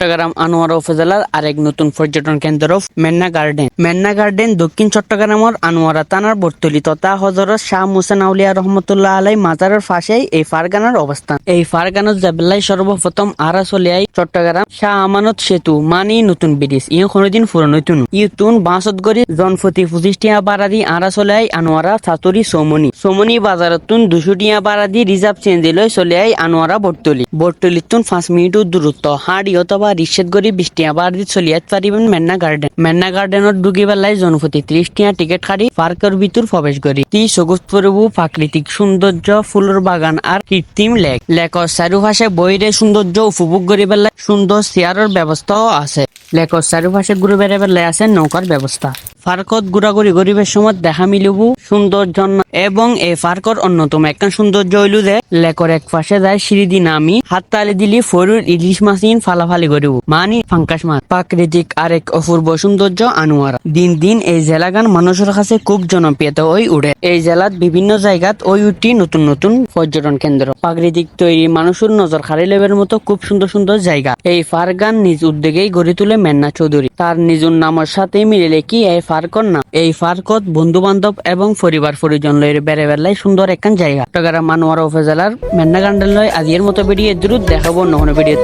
চট্টগ্রাম, আনোয়ারা উপজেলার আরেক নতুন পর্যটন কেন্দ্র মেন্না গার্ডেন। মেন্না গার্ডেন দক্ষিণ চট্টগ্রামের আনোয়ারা থানার বর্তলি তথা হজরত শাহ মুসান আউলিয়া রহমতুল্লাহ আলাই মাজারের পাশেই এই ফারগানার অবস্থান। এই ফারগানত জাবেল্লাই সর্বপ্রথম আরা চলিয়াই চট্টগ্রাম শাহ আমানত সেতু, মানি নতুন ব্রিজ। ইয়ে কোনোদিন পুরনো তুন ইউতুন বাঁশত গড়ি জনপতি পঁচিশ টিয়া বারাদি আরা চলিয়াই আনোয়ারা ছাতুরি সোমনি। সোমনি বাজারতুন দুশো টিয়া বারাদি রিজার্ভ চেঞ্জ লই চলিয়াই আনোয়ারা বর্তলি বর্তলিতুন পাঁচ মিনিটর দূরত্ব হাড়ি অথবা রিক্সেত গড়ি বিশ টিয়া বারাদি চলিয়াত পারিবেন মেন্না গার্ডেন। মেন্না গার্ডেনত ঢুকি পেলাই জনপতি ত্রিশ টিয়া টিকিট কাটি পার্কের ভিতর প্রবেশ করি। তি সবুজ প্রভু প্রাকৃতিক সৌন্দর্য, ফুলের বাগান আর কৃত্রিম লেক। লেকর চারিপাশে বইরে সৌন্দর্য উপভোগ করি পেলাই সুন্দর চেয়ারের ব্যবস্থাও আছে। লেকর চারিপাশে ঘুরে বেড়ে পেলাই আছে নৌকার ব্যবস্থা পার্কত ঘোরাঘুরি গরিবের সময় দেখা মিলিব সুন্দর ঝর্ণা এবং এই পার্কর অন্যতম। একটা সৌন্দর্য হইল যে, লেকর এক পাশে যায় সিঁড়ি দি নামি, হাত তালে দিলি ফরুর ইলিশ মাছিন ফালাফালি করিব। মানি ফাঙ্কাস মাছ। প্রাকৃতিক আরেক অপূর্ব সৌন্দর্য আনোয়ারা। দিন দিন এই জেলাগান মানুষের কাছে খুব জনপ্রিয়তা ওই উঠে। এই জেলাত বিভিন্ন জায়গাত ওই উঠি নতুন নতুন পর্যটন কেন্দ্র। প্রাকৃতিক তৈরি মানুষের নজর খালি লেবের মতো খুব সুন্দর সুন্দর জায়গা। এই ফারগান নিজ উদ্যোগেই গড়ে তুলে মেন্না চৌধুরী। তার নিজের নামের সাথে মিলে কি এই ফার্কর না। এই ফার্কত বন্ধু বান্ধব এবং পরিবার পরিজন লয়ের বেড়ে বেড়াই সুন্দর একখান জায়গা। চট্টগ্রাম মানোয়ারা উপজেলার মেন্না গান্ডাল লয় আজিয়ের মতো বেরিয়ে দ্রুত দেখাবো নহন ভিডিও